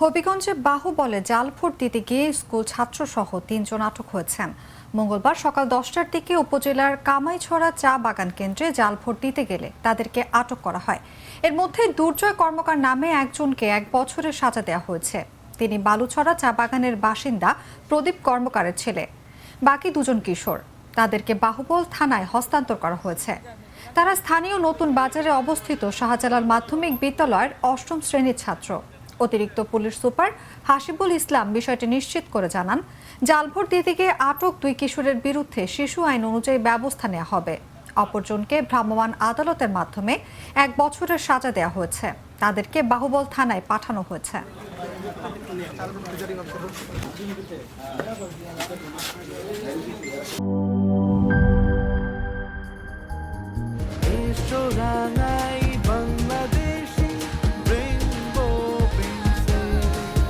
হবিগঞ্জে বাহুবলে জাল ভোট দিতে গিয়ে স্কুল ছাত্রসহ তিনজন আটক হয়েছেন। মঙ্গলবার সকাল দশটার দিকে উপজেলার কামাইছড়া চা বাগান কেন্দ্রে জাল ভোট দিতে গেলে তাদেরকে আটক করা হয়। এর মধ্যে দুর্জয় কর্মকার নামে একজনকে এক বছরের সাজা দেওয়া হয়েছে। তিনি বালুছড়া চা বাগানের বাসিন্দা প্রদীপ কর্মকারের ছেলে। বাকি দুজন কিশোর। তাদেরকে বাহুবল থানায় হস্তান্তর করা হয়েছে। তারা স্থানীয় নতুন বাজারে অবস্থিত শাহজালাল মাধ্যমিক বিদ্যালয়ের অষ্টম শ্রেণির ছাত্র। অতিরিক্ত পুলিশ সুপার হাসিবুল ইসলাম বিষয়টি নিশ্চিত করে জানান জালভোট দিতে গিয়ে আটক দুই কিশোরের বিরুদ্ধে শিশু আইন অনুযায়ী ব্যবস্থা নেওয়া হবে। অপরজনকে ভ্রাম্যমাণ আদালতের মাধ্যমে এক বছরের সাজা দেওয়া হয়েছে। তাদেরকে বাহুবল থানায় পাঠানো হয়েছে। রাঙাই